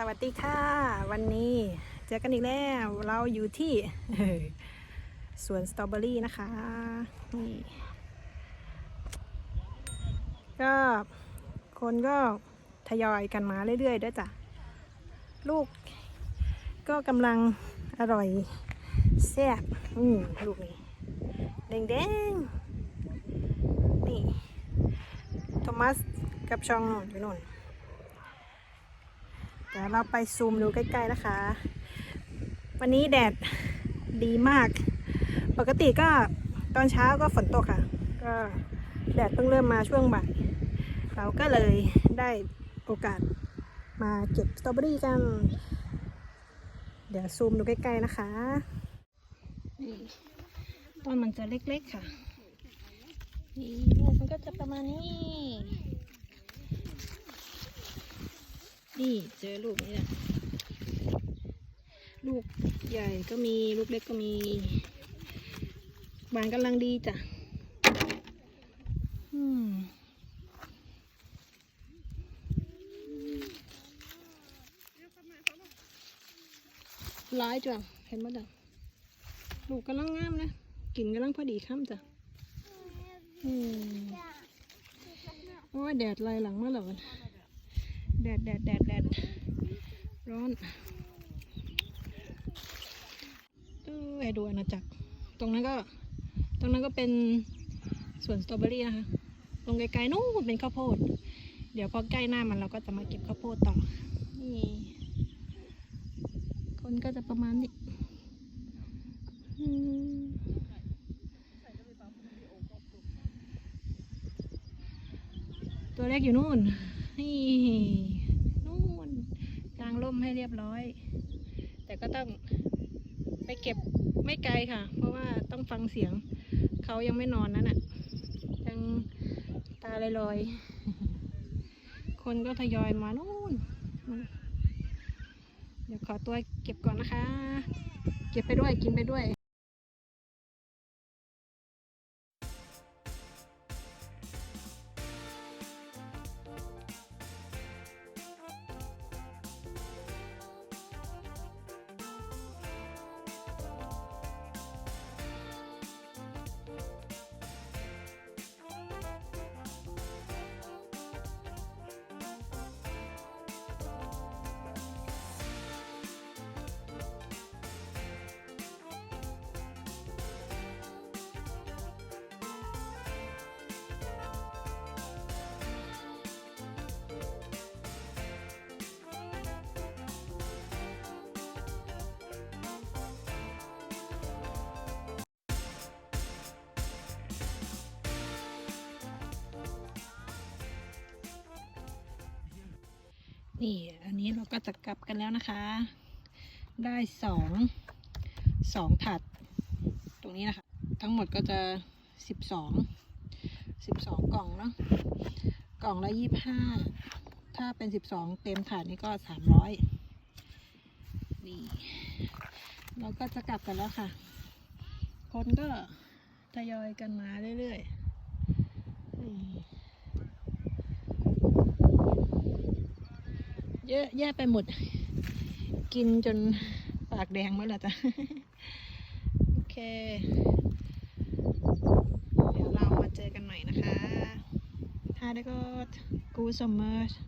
สวัสดีค่ะ วันนี้เจอกันอีกแล้ว เราอยู่ที่สวนสตรอเบอรี่นะคะนี่ก็คนก็ทยอยกันมาเรื่อยๆด้วยจ้ะ ลูกก็กำลังอร่อยแซ่บอืมลูกนี้แดงๆ นี่ โทมัสกับชองอยู่นู่นเดี๋ยวเราไปซูมดูใกล้ๆนะคะ วันนี้แดดดีมาก ปกติก็ตอนเช้าก็ฝนตกค่ะ ก็แดดเพิ่งเริ่มมาช่วงบ่ายเราก็เลยได้โอกาสมาเก็บสตรอเบอรี่กัน เดี๋ยวซูมดูใกล้ๆนะคะนี่ต้นมันจะเล็กๆค่ะนี่ลูกมันก็จะประมาณนี้ นี่เจอลูกนี้แหละลูกใหญ่ก็มีลูกเล็กก็มีหวานกำลังดีจ้ะอืมร้ายจ้ะเห็นไหมจ้ะลูกกำลังงามนะกลิ่นกำลังพอดีข้ามจ้ะอืมโอ้ยแดดไลายหลังมาแล้วอะ แดดแดดแดดแดดร้อนเออดูอาณาจักร ตรงนั้นก็ ตรงนั้นก็เป็นสวนสตรอเบอรี่นะคะตรงไกลๆนู้นเป็นข้าวโพด เดี๋ยวพอใกล้หน้ามันเราก็จะมาเก็บข้าวโพดต่อ นี่ คนก็จะประมาณนี้ตัวเล็กอยู่นู่นนี่นกลางร่มให้ เรียบร้อย แต่ก็ต้องไปเก็บไม่ไกลค่ะ เพราะว่าต้องฟังเสียงเขายังไม่นอนนั่นน่ะยังตาลอยๆคนก็ทยอยมานู่นเดี๋ยวขอตัวเก็บก่อนนะคะ เก็บไปด้วยกินไปด้วย นี่อันนี้เราก็จะกลับกันแล้วนะคะ ได้สองสองถัด ตรงนี้นะคะ ทั้งหมดก็จะสิบสองสิบสองกล่องเนาะกล่องละยี่ห้าถ้าเป็นสิบสองเต็มถาดนี่ก็สามร้อยนี่เราก็จะกลับกันแล้วค่ะ คนก็ทยอยกันมาเรื่อยๆ เยอะแยะไปหมด กินจนปากแดงหมดแล้วจ้ะ โอเค เดี๋ยวเรามาเจอกันหน่อยนะคะ Ha det gott. God sommar.